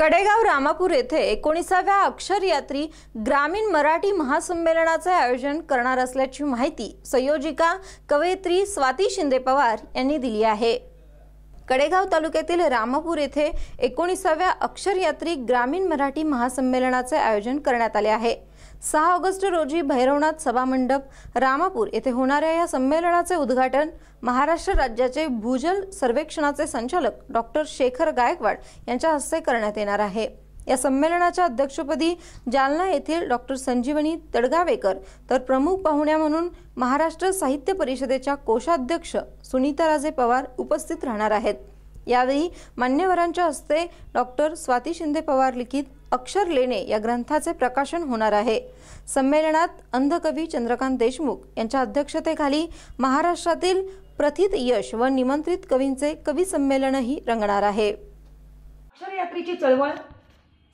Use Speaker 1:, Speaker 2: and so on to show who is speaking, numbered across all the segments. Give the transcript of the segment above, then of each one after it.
Speaker 1: कडेगाव रामापूर येथे एकोणीसाव्या अक्षर यात्री ग्रामीण मराठी महासंमेलनाचे आयोजन करणार असल्याची माहिती संयोजिका कवयित्री स्वाती शिंदे पवार यांनी दिली आहे. कडेगाव तालुक्यातील रामापूर येथे एकोणीसाव्या अक्षरयात्री ग्रामीण मराठी महासंमेलनाचे आयोजन करण्यात आले आहे. सहा ऑगस्ट रोजी भैरवनाथ सभामंडप रामापूर येथे होणाऱ्या या संमेलनाचे उद्घाटन महाराष्ट्र राज्याचे भूजल सर्वेक्षणाचे संचालक डॉक्टर शेखर गायकवाड यांच्या हस्ते करण्यात येणार आहे. या संमेलनाच्या अध्यक्षपदी जालना येथील डॉक्टर संजीवनी तडगावेकर तर प्रमुख पाहुण्या म्हणून महाराष्ट्र साहित्य परिषदेच्या कोषाध्यक्ष सुनीता राजे पवार उपस्थित राहणार आहेत. यावेळी मान्यवरांच्या हस्ते डॉक्टर स्वाती शिंदे पवार लिखित अक्षर लेणे या ग्रंथाचे प्रकाशन होणार आहे. संमेलनात अंधकवी चंद्रकांत देशमुख यांच्या अध्यक्षतेखाली महाराष्ट्रातील प्रथित यश व निमंत्रित कवींचे कवी संमेलनही रंगणार आहे.
Speaker 2: अक्षरयात्रेची चळवळ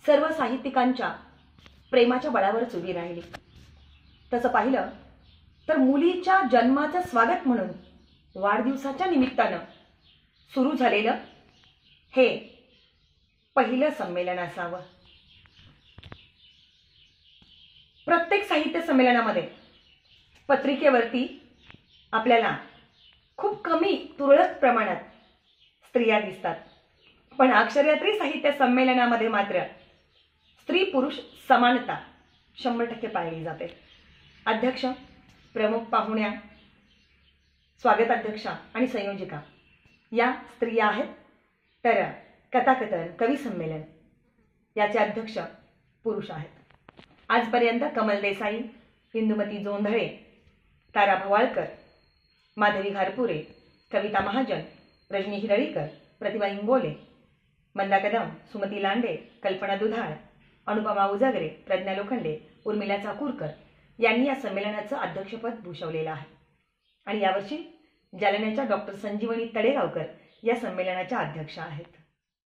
Speaker 2: सर्व साहित्यिकांच्या प्रेमाच्या बळावरच उभी राहिली. तसं पाहिलं तर मुलीच्या जन्माचं स्वागत म्हणून वाढदिवसाच्या निमित्तानं सुरू झालेलं हे पहिलं संमेलन असावं. प्रत्येक साहित्य संमेलनामध्ये पत्रिकेवरती आपल्याला खूप कमी तुरळक प्रमाणात स्त्रिया दिसतात. पण अक्षरयात्री साहित्य संमेलनामध्ये मात्र स्त्री पुरुष समानता शंभर टक्के पाळली जाते. अध्यक्ष प्रमुख पाहुण्या स्वागताध्यक्षा आणि संयोजिका. या स्त्रिया आहेत तर कथाकथन कवी संमेलन याचे अध्यक्ष पुरुष आहेत. आजपर्यंत कमल देसाई इंदुमती जोंधळे तारा भवाळकर माधवी घारपुरे कविता महाजन रजनी हिरळीकर प्रतिभा इंगोले मंदा कदम सुमती लांडे कल्पना दुधाळ अनुपमा उजागरे प्रज्ञा लोखंडे उर्मिला चाकूरकर यांनी या संमेलनाचं अध्यक्षपद भूषवलेलं आहे. आणि यावर्षी जालन्याच्या डॉक्टर संजीवनी तडेगावकर या संमेलनाच्या अध्यक्षा आहेत.